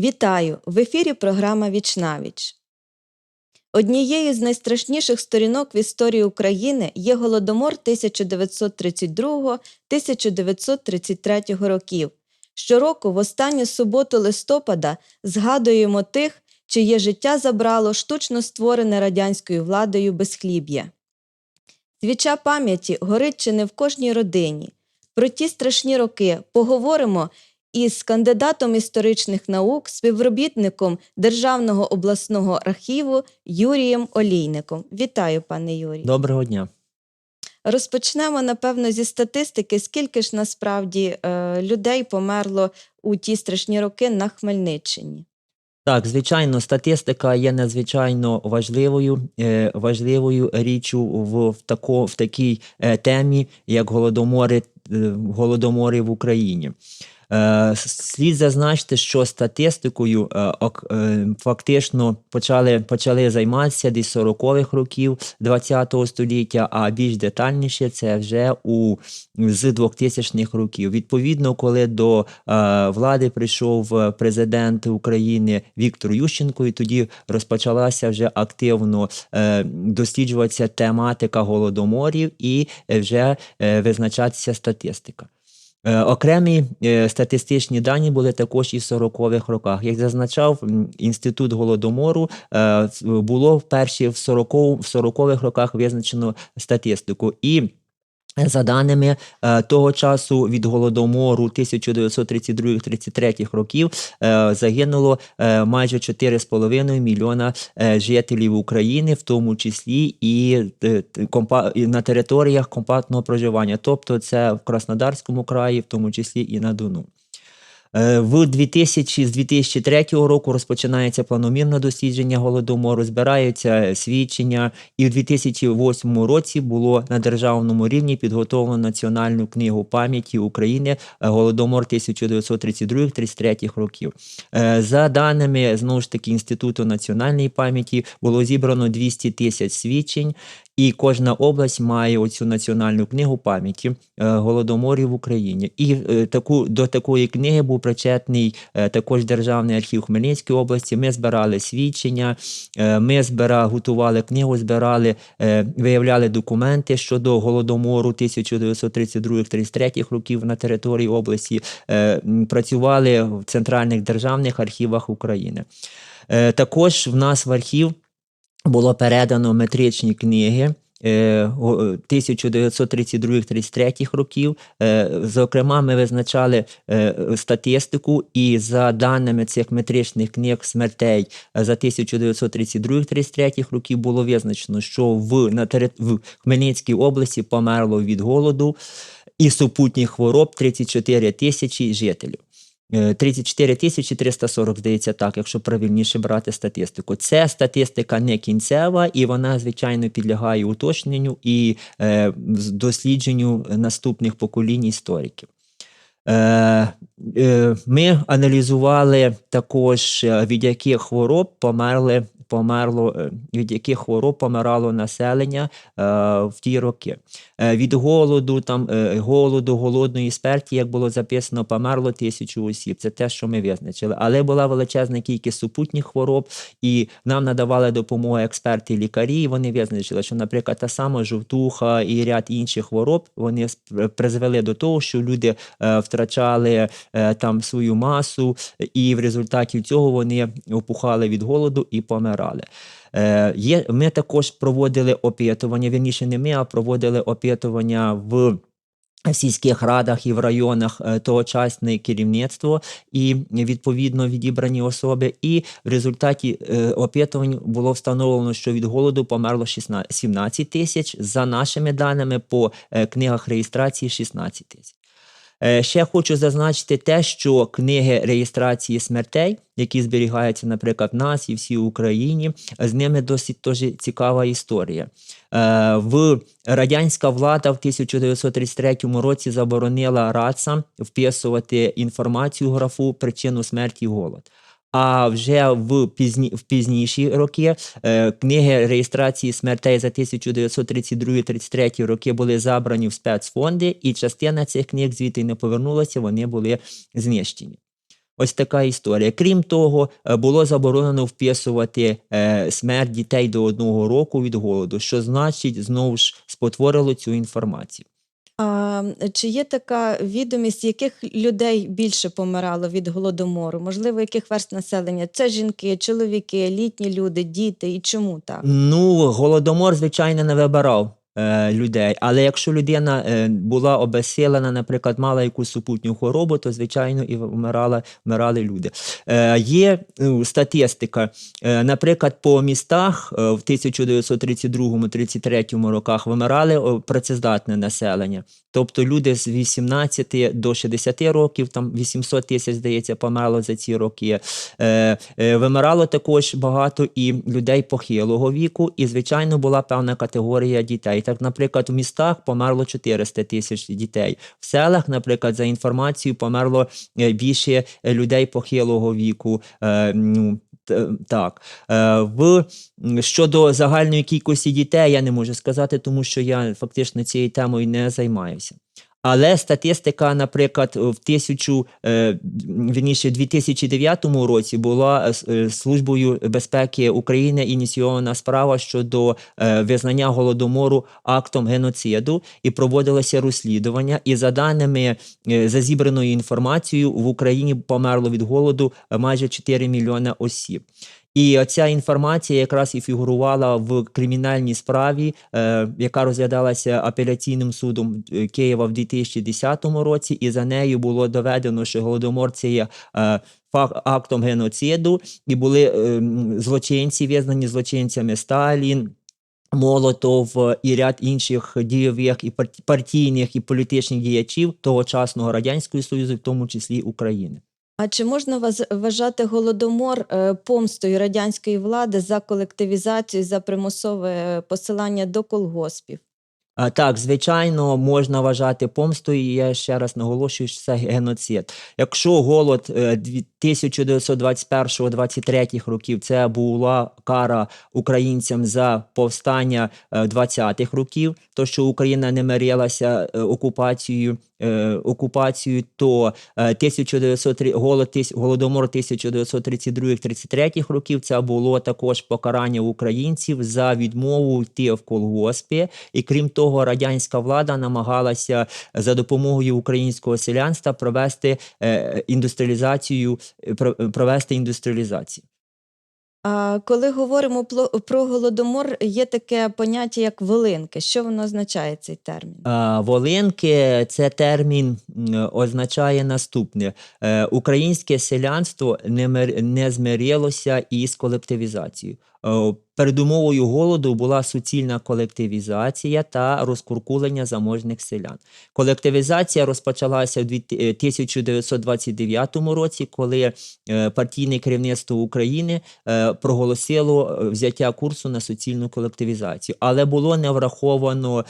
Вітаю! В ефірі програма Вічнавіч. Однією з найстрашніших сторінок в історії України є Голодомор 1932-1933 років. Щороку, в останню суботу листопада, згадуємо тих, чиє життя забрало штучно створене радянською владою безхліб'я. Свіча пам'яті горить чи не в кожній родині. Про ті страшні роки поговоримо із кандидатом історичних наук, співробітником Державного обласного архіву Юрієм Олійником. Вітаю, пане Юрій. Доброго дня. Розпочнемо, напевно, зі статистики, скільки ж насправді е, людей померло у ті страшні роки на Хмельниччині. Так, звичайно, статистика є надзвичайно важливою, е, важливою річчю в, в, тако, в такій е, темі, як голодомори, е, голодомори в Україні. Е, Слід зазначити, що статистикою е, е, фактично почали, почали займатися десь 40-х років ХХ століття, а більш детальніше це вже у з 2000-х років. Відповідно, коли до влади прийшов президент України Віктор Ющенко, і тоді розпочалася вже активно досліджуватися тематика голодоморів і вже визначатися статистика. Е, Окремі е, статистичні дані були також і в 40-х роках. Як зазначав інститут голодомору, е, було вперше в 40 в 40-х роках визначено статистику. І за даними е, того часу від голодомору 1932-33 років е, загинуло е, майже 4,5 мільйона жителів України, в тому числі і на територіях компактного проживання, тобто це в Краснодарському краї, в тому числі і на Дону. Е, В 2000 з 2003 року розпочинається планомірне дослідження голодомору, збираються свідчення, і в 2008 році було на державному рівні підготовлено національну книгу пам'яті України Голодомор 1932-33 років. Е, За даними знову ж таки Інституту національної пам'яті, було зібрано 200 тисяч свідчень, і кожна область має оцю національну книгу пам'яті е, голодоморів в Україні. І е, таку до такої книги був причетний е, також Державний архів Хмельницької області. Ми збирали свідчення, ми збира, готували книгу, збирали, виявляли документи щодо голодомору 1932-33 років на території області. Працювали в центральних державних архівах України. Також в нас в архів було передано метричні книги. е, го- 1932-33 років. Е, Зокрема, ми визначали е, статистику, і за даними цих метричних книг смертей е, за 1932-33 років було визначено, що в, на тери- в Хмельницькій області померло від голоду і супутніх хвороб 34 тисячі жителів. Е, 34 тисячі 340, здається, так, якщо правильніше брати статистику. Це статистика не кінцева, і вона, звичайно, підлягає уточненню і е, дослідженню наступних поколінь істориків. Е, е, ми аналізували також, е, від яких хвороб померли, померло, е, від яких хвороб помирало населення е, в ті роки. Е, від голоду, там, голоду, голодної смерті, як було записано, померло тисячу осіб. Це те, що ми визначили. Але була величезна кількість супутніх хвороб, і нам надавали допомогу експерти, лікарі. І вони визначили, що, наприклад, та сама жовтуха і ряд інших хвороб вони призвели до того, що люди втрачали там свою масу, і в результаті цього вони опухали від голоду і помирали. Е, є, ми також проводили опитування, вірніше не ми, а проводили опитування в. В сільських радах і в районах е, тогочасне керівництво і відповідно відібрані особи. І в результаті е, опитувань було встановлено, що від голоду померло 16, 17 тисяч. За нашими даними, по е, книгах реєстрації 16 тисяч. Е, Ще хочу зазначити те, що книги реєстрації смертей, які зберігаються, наприклад, в нас і всій Україні, з ними досить теж цікава історія. Е, В радянська влада в 1933 році заборонила радцям вписувати інформацію графу причину смерті голод. А вже в пізні в пізніші роки е, книги реєстрації смертей за 1932-33 роки були забрані в спецфонди, і частина цих книг звідти не повернулася, вони були знищені. Ось така історія. Крім того, е, було заборонено вписувати е, смерть дітей до одного року від голоду, що значить знову ж спотворило цю інформацію. А чи є така відомість, яких людей більше помирало від голодомору? Можливо, яких верст населення? Це жінки, чоловіки, літні люди, діти. І чому так? Ну, голодомор, звичайно, не вибирав людей. Але якщо людина е, була обезсилена, наприклад, мала якусь супутню хворобу, то звичайно і вмирали, вмирали люди. Е, є статистика. Е, наприклад, по містах е, в 1932-33 роках вимирали працездатне населення. Тобто люди з 18 до 60 років, там 800 тисяч, здається, померло за ці роки. Е, е, вимирало також багато і людей похилого віку, і, звичайно, була певна категорія дітей. Так, наприклад, в містах померло 400 тисяч дітей. В селах, наприклад, за інформацією, померло е, більше е, людей похилого віку. Е, ну, так. В, щодо загальної кількості дітей, я не можу сказати, тому що я фактично цією темою не займаюся. Але статистика, наприклад, в тисячу, е, вірніше, 2009 році була е, е, Службою безпеки України ініційована справа щодо визнання голодомору актом геноциду і проводилося розслідування. І за даними за зібраною інформацією, в Україні померло від голоду майже 4 мільйони осіб. І ця інформація якраз і фігурувала в кримінальній справі, е, яка розглядалася апеляційним судом е, Києва в 2010 році, і за нею було доведено, що голодомор це є е, актом геноциду, і були злочинці, визнані злочинцями Сталін. Молотов і ряд інших дійових і парт- партійних і політичних діячів тогочасного радянського союзу, в тому числі України. А чи можна вважати голодомор е, помстою радянської влади за колективізацію, за примусове е, посилання до колгоспів? Так, звичайно, можна вважати помстою. Я ще раз наголошую, що це геноцид. Якщо голод е, дві- 1921-23 років це була кара українцям за повстання е, 20-х років, то що Україна не мирилася е, окупацією. е, Окупацією, то е, 1903, голод, голодомор 1932-33 років це було також покарання українців за відмову йти в колгоспи. І крім того, радянська влада намагалася за допомогою українського селянства провести е, індустріалізацію, е, провести індустріалізацію. А коли говоримо про голодомор, є таке поняття як волинки. Що воно означає цей термін? А, Волинки це термін означає наступне: Е, українське селянство не змирилося із колективізацією. Е, Передумовою голоду була суцільна колективізація та розкуркулення заможних селян. Колективізація розпочалася в дві- е, 1929 році, коли е, партійне керівництво України проголосило взяття курсу на суцільну колективізацію, але було не враховано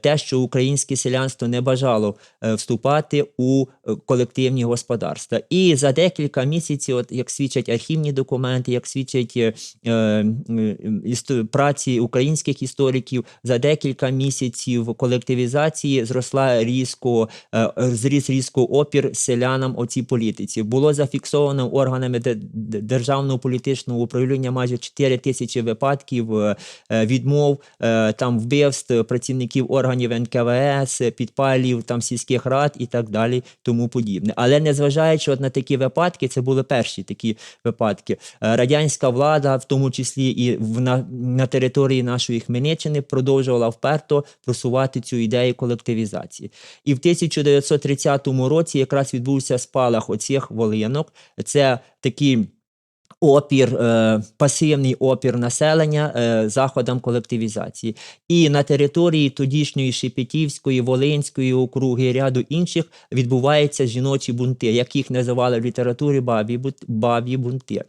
те, що українське селянство не бажало вступати у колективні господарства. І за декілька місяців, от як свідчать архівні документи, як свідчать праці українських істориків, за декілька місяців колективізації зросла різко, е, зріс різко опір селянам оцій політиці. Було зафіксовано органами де- де- державного політичного управління майже 4 тисячі випадків е, відмов, е, там вбивств працівників органів НКВС, підпалів там сільських рад і так далі, тому подібне. Але незважаючи от на такі випадки, це були перші такі випадки. Радянська влада, в тому числі і в на, на території нашої Хмельниччини, продовжувала вперто просувати цю ідею колективізації. І в 1930 році якраз відбувся спалах оцих волинок. Це такі опір, е, пасивний опір населення е, заходам колективізації. І на території тодішньої Шепетівської, Волинської округи і ряду інших відбуваються жіночі бунти, як їх називали в літературі бабі, бабі бунти.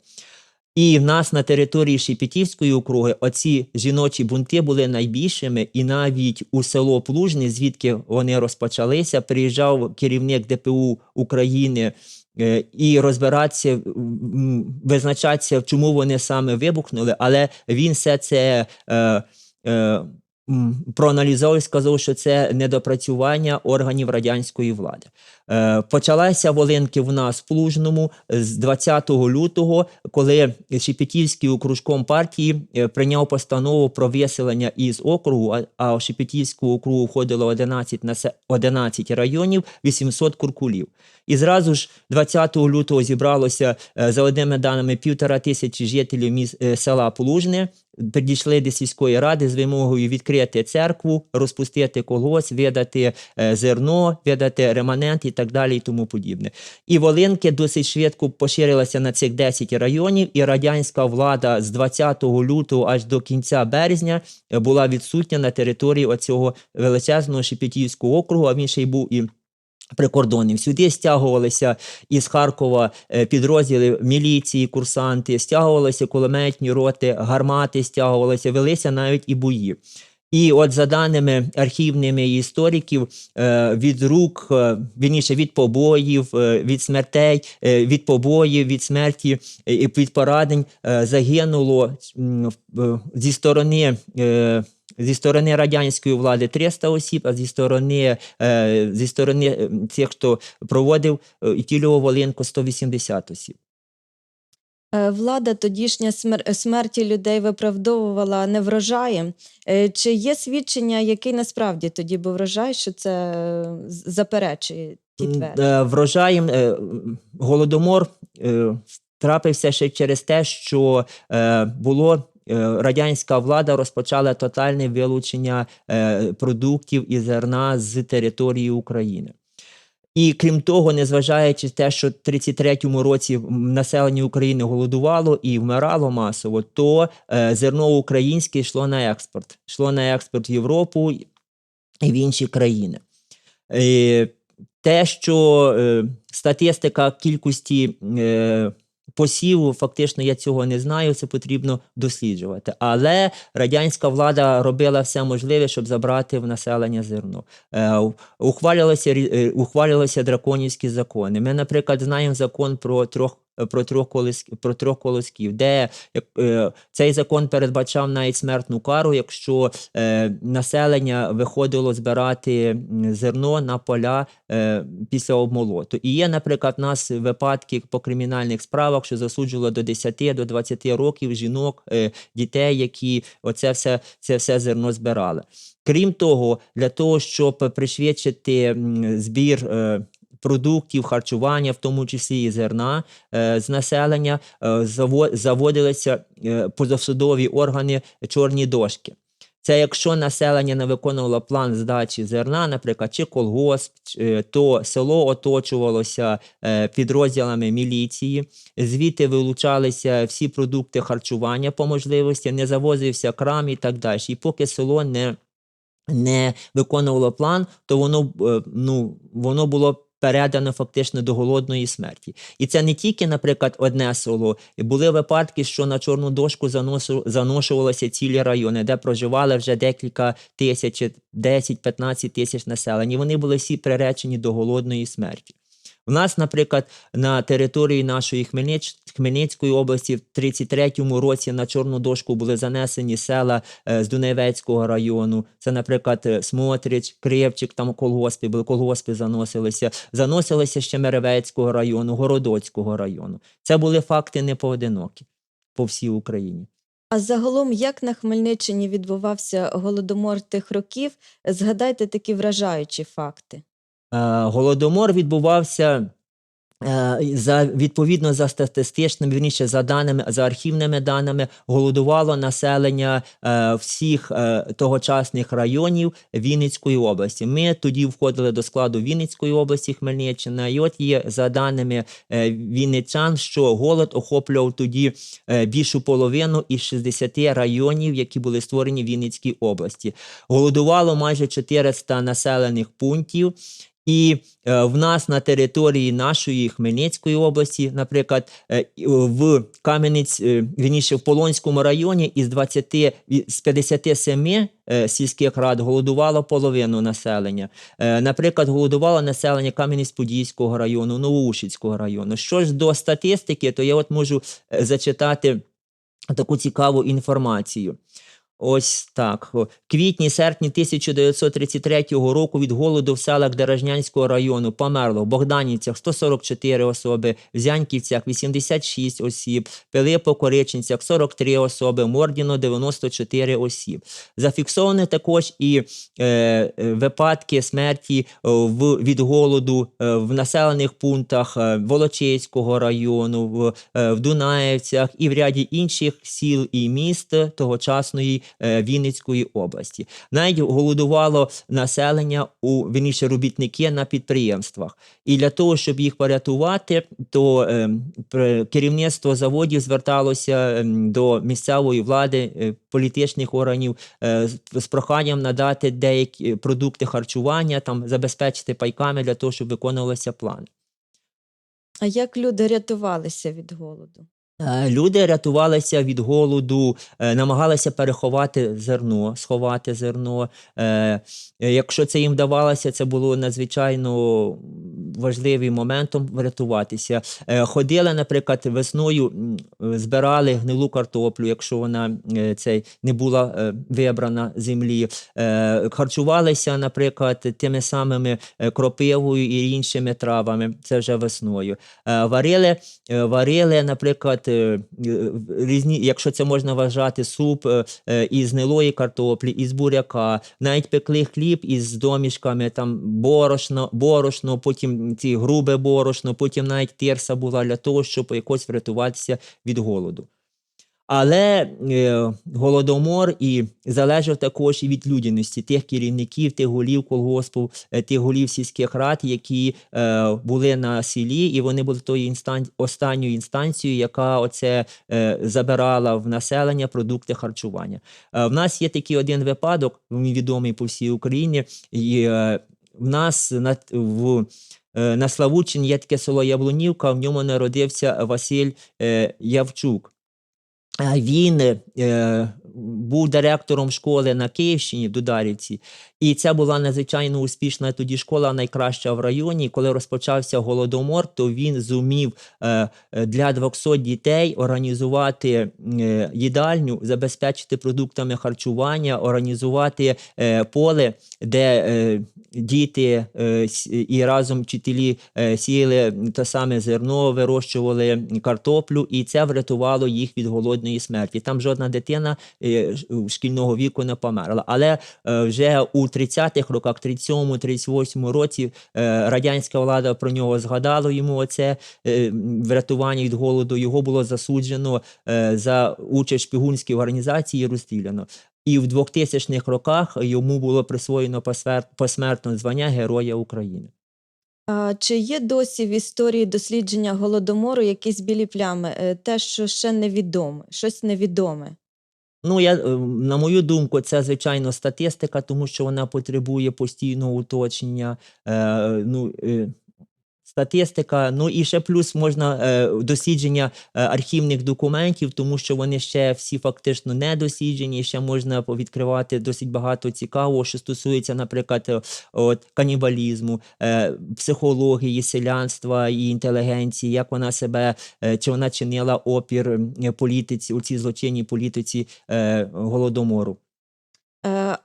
І в нас на території Шепетівської округи оці жіночі бунти були найбільшими, і навіть у село Плужне, звідки вони розпочалися, приїжджав керівник ДПУ України е, і розбиратися, визначатися, чому вони саме вибухнули, але він все це. Е, е, і сказав, що це недопрацювання органів радянської влади. Е, Почалася Волинки в Плужному з 20 лютого, коли Шепетівський окружком партії е, прийняв постанову про виселення із округу, а- в Шепетівського округу входило 11, насе- 11 районів, 800 куркулів. І зразу ж 20 лютого зібралося, е, за одними даними, півтора тисячі жителів міс- села Полужне, підійшли до сільської ради з вимогою відкрити церкву, розпустити колгосп, видати е, зерно, видати реманент і так далі, і тому подібне. І Волинки досить швидко поширилася на цих 10 районів, і радянська влада з 20 лютого аж до кінця березня е, була відсутня на території оцього величезного Шепетівського округу, а він ще й був і прикордонним. Сюди стягувалися із Харкова е, підрозділи міліції, курсанти, стягувалися кулеметні роти, гармати стягувалися, велися навіть і бої. І от за даними архівними істориків, е, від рук, е, вірніше, від побоїв, від смертей, від побоїв, від смерті і від поранень загинуло зі сторони. Е, Зі сторони радянської влади 300 осіб, а зі сторони, е, зі сторони е, тих, хто проводив е, і тілював Волинку 180 осіб. Е, Влада тодішня смер- смерті людей виправдовувала неврожаєм. Е, Чи є свідчення, який насправді тоді був врожай, що це е, заперечує ті твердження? е, Врожаєм е, голодомор е, трапився ще через те, що е, було. Е, Радянська влада розпочала тотальне вилучення е, продуктів і зерна з території України. І крім того, незважаючи те, що в 33-му році населення України голодувало і вмирало масово, то е, зерно українське йшло на експорт. Йшло на експорт в Європу і в інші країни. Те, що статистика кількості посіву, фактично я цього не знаю, це потрібно досліджувати. Але радянська влада робила все можливе, щоб забрати в населення зерно. Е, ухвалювалися, е, ухвалювалися драконівські закони. Ми, наприклад, знаємо закон про трьох. Про трьох колос, про трьох колосків, де е, цей закон передбачав навіть смертну кару, якщо е, населення виходило збирати зерно на поля е, після обмолоту. І є, наприклад, у нас випадки по кримінальних справах, що засуджувало до 10 до 20 років жінок, е, дітей, які оце все, це все зерно збирали. Крім того, для того, щоб пришвидшити збір. е, Продуктів харчування, в тому числі і зерна е, з населення, е, заводилися е, позасудові органи чорні дошки. Це якщо населення не виконувало план здачі зерна, наприклад, чи колгосп, то село оточувалося підрозділами міліції, звідти вилучалися всі продукти харчування по можливості, не завозився крам і так далі. І поки село не, не виконувало план, то воно, ну, воно було. Передано фактично до голодної смерті, і це не тільки, наприклад, одне село. Були випадки, що на чорну дошку заношувалися цілі райони, де проживали вже декілька тисяч, чи 10-15 тисяч населення. Вони були всі приречені до голодної смерті. У нас, наприклад, на території нашої. Хмельницької області в 33-му році на чорну дошку були занесені села е, з Дунайвецького району. Це, наприклад, е, Смотрич, Кривчик, там колгоспи були, колгоспи заносилися. Заносилися ще Меревецького району, Городоцького району. Це були факти не поодинокі по всій Україні. А загалом, як на Хмельниччині відбувався голодомор тих років, згадайте такі вражаючі факти. Е, Голодомор відбувався е, за відповідно за статистичними, вірніше за даними, за архівними даними, голодувало населення е, всіх тогочасних районів Вінницької області. Ми тоді входили до складу Вінницької області, Хмельниччина. І от є за даними вінничан, що голод охоплював тоді більшу половину із 60 районів, які були створені в Вінницькій області. Голодувало майже 400 населених пунктів. І е, в нас на території нашої Хмельницької області, наприклад, е, в Кам'янець, е, вірніше, в Полонському районі із 20, з 57 е, сільських рад голодувало половину населення. Е, наприклад, голодувало населення Кам'янець-Подільського району, Новоушицького району. Що ж до статистики, то я от можу е, зачитати таку цікаву інформацію. Ось так. Квітні, серпні 1933 року від голоду в селах Деражнянського району померло в Богданівцях 144 особи, в Зяньківцях 86 осіб, Пилипо-Кориченцях 43 особи, Мордіно 94 осіб. Зафіксовані також і е, випадки смерті е, в, від голоду е, в населених пунктах е, Волочиського району, в, в Дунаєвцях і в ряді інших сіл і міст тогочасної Вінницької області. Навіть голодувало населення у вірніше робітники на підприємствах. І для того, щоб їх порятувати, то е, керівництво заводів зверталося ем, до місцевої влади, е, політичних органів е, з проханням надати деякі продукти харчування, там забезпечити пайками для того, щоб виконувалися плани. А як люди рятувалися від голоду? Е, Люди рятувалися від голоду, е, намагалися переховати зерно, сховати зерно. Е, Якщо це їм вдавалося, це було надзвичайно важливим моментом врятуватися. Ходили, наприклад, весною, збирали гнилу картоплю, якщо вона цей, не була вибрана землі. Харчувалися, наприклад, тими самими кропивою і іншими травами. Це вже весною. Варили варили, наприклад, е, е, різні, якщо це можна вважати, суп е, із гнилої картоплі, із буряка, навіть пекли хліб із домішками, там борошно, борошно, потім ці грубе борошно, потім навіть тирса була для того, щоб якось врятуватися від голоду. Але е, голодомор і залежав також і від людяності тих керівників, тих голів колгоспу, е, тих голів сільських рад, які е, були на селі, і вони були тою інстан... останньою інстанцією, яка оце е, забирала в населення продукти харчування. Е, в нас є такий один випадок, відомий по всій Україні. І, е, в нас на, в, е, на Славутчині є таке село Яблунівка, в ньому народився Василь е, Явчук. Він е, був директором школи на Київщині в Дударівці, і це була надзвичайно успішна тоді школа, найкраща в районі. Коли розпочався голодомор, то він зумів е, для 200 дітей організувати е, їдальню, забезпечити продуктами харчування, організувати е, поле, де е, діти е, і разом вчителі е, сіяли те саме зерно, вирощували картоплю, і це врятувало їх від голодної смерті. Там жодна дитина е, шкільного віку не померла. Але е, вже у 30-х роках, 37-38 році, е, радянська влада про нього згадала йому оце врятування від голоду. Його було засуджено за участь шпигунській організації розстріляно. І в 2000-х роках йому було присвоєно посмертне звання Героя України. Чи є досі в історії дослідження голодомору якісь білі плями? Е, Те, що ще невідоме, щось невідоме. Ну, я, е, на мою думку, це звичайно статистика, тому що вона потребує постійного уточнення. Е, ну, е, статистика, ну і ще плюс можна е, дослідження е, архівних документів, тому що вони ще всі фактично не досліджені. Ще можна відкривати досить багато цікавого, що стосується, наприклад, е, от, канібалізму, е, психології, селянства і інтелігенції, як вона себе, е, чи вона чинила опір політиці, у цій злочинній політиці е, голодомору.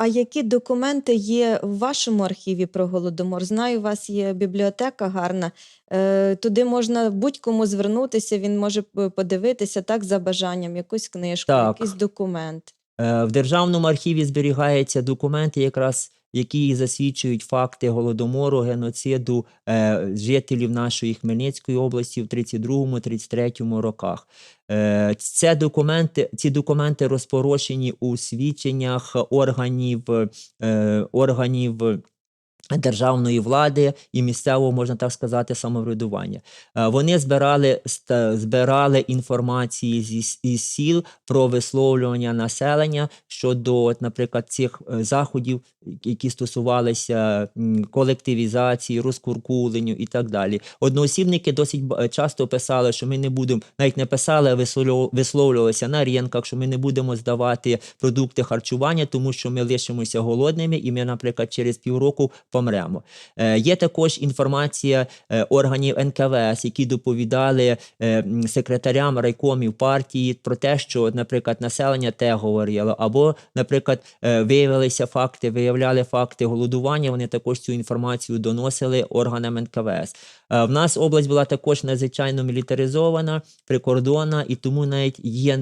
Е, А які документи є в вашому архіві про голодомор? Знаю, у вас є бібліотека гарна. Е, Туди можна будь-кому звернутися, він може подивитися так за бажанням, якусь книжку, Так. якийсь документ. Е, В державному архіві зберігаються документи, якраз які засвідчують факти голодомору, геноциду е, жителів нашої Хмельницької області в 32-33 роках. Е, це документи, ці документи розпорошені у свідченнях органів, е, органів державної влади і місцевого, можна так сказати, самоврядування. Е, Вони збирали, збирали інформації зі із сіл про висловлювання населення щодо, наприклад, цих е, заходів, які стосувалися колективізації, розкуркуленню і так далі. Одноосібники досить часто писали, що ми не будемо, навіть не писали, а висловлювалися на ринках, що ми не будемо здавати продукти харчування, тому що ми лишимося голодними, і ми, наприклад, через півроку помремо помремо. Е, Є також інформація е, органів НКВС, які доповідали е, секретарям райкомів партії про те, що, наприклад, населення те говорило, або, наприклад, виявилися факти, виявляли факти голодування. Вони також цю інформацію доносили органам НКВС. В нас область була також надзвичайно мілітаризована, прикордонна, і тому навіть є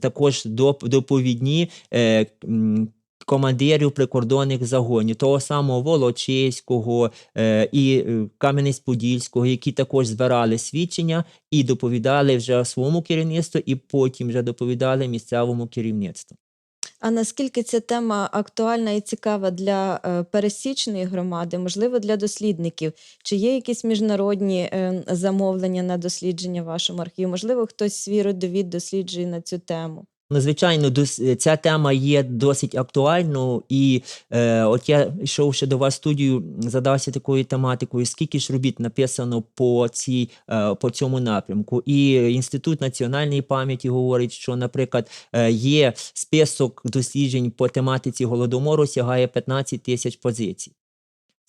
також доп- доповідні. Командирів прикордонних загонів, того самого Волочиського е, і е, Кам'янець-Подільського, які також збирали свідчення і доповідали вже своєму керівництву, і потім вже доповідали місцевому керівництву. А наскільки ця тема актуальна і цікава для е, пересічної громади, можливо, для дослідників? Чи є якісь міжнародні е, замовлення на дослідження в вашому архіві? Можливо, хтось свій родовід досліджує на цю тему? Ну, звичайно, ця тема є досить актуальною, і е, от я йшов ще до вас в студію, задався такою тематикою, скільки ж робіт написано по, цій, е, по цьому напрямку. І Інститут національної пам'яті говорить, що, наприклад, е, є список досліджень по тематиці голодомору, сягає 15 тисяч позицій.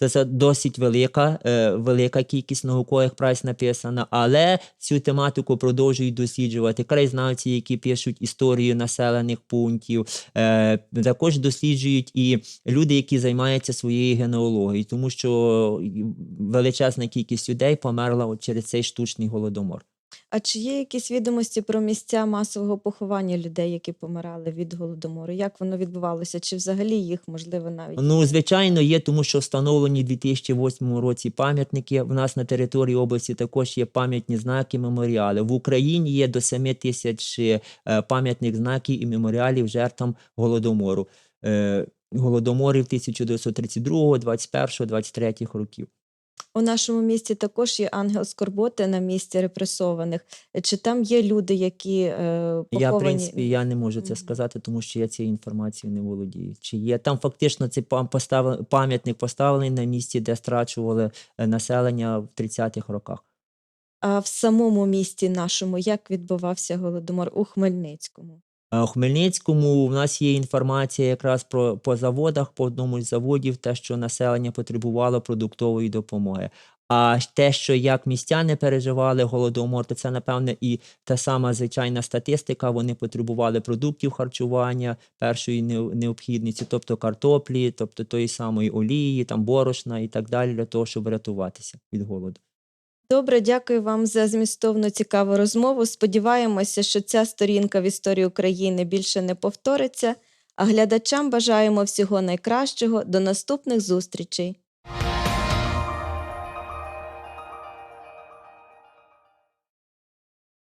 Це, це досить велика, е, велика кількість наукових праць написана, але цю тематику продовжують досліджувати краєзнавці, які пишуть історію населених пунктів. Е, також досліджують і люди, які займаються своєю генеалогією, тому що величезна кількість людей померла через цей штучний голодомор. А чи є якісь відомості про місця масового поховання людей, які помирали від голодомору? Як воно відбувалося? Чи взагалі їх можливо навіть? Ну, звичайно, є, тому що встановлені у 2008 році пам'ятники. В нас на території області також є пам'ятні знаки, меморіали. В Україні є до 7 тисяч е, пам'ятних знаків і меморіалів жертвам голодомору. Голодоморів 1932, 21, 23 років. У нашому місті також є ангел скорботи на місці репресованих. Чи там є люди, які е, поховані? Я, в принципі, я не можу це сказати, тому що я цією інформацією не володію. Чи є там фактично цей пам'ятник поставлений на місці, де страчували е, населення в 30-х роках. А в самому місті нашому як відбувався голодомор у Хмельницькому? Е, У Хмельницькому в нас є інформація якраз про по заводах, по одному з заводів, те, що населення потребувало продуктової допомоги. А те, що як містяни переживали голодомор, то це напевне і та сама звичайна статистика. Вони потребували продуктів харчування першої необхідності, тобто картоплі, тобто тої самої олії, там борошна і так далі, для того, щоб рятуватися від голоду. Добре, дякую вам за змістовну цікаву розмову. Сподіваємося, що ця сторінка в історії України більше не повториться. А глядачам бажаємо всього найкращого. До наступних зустрічей.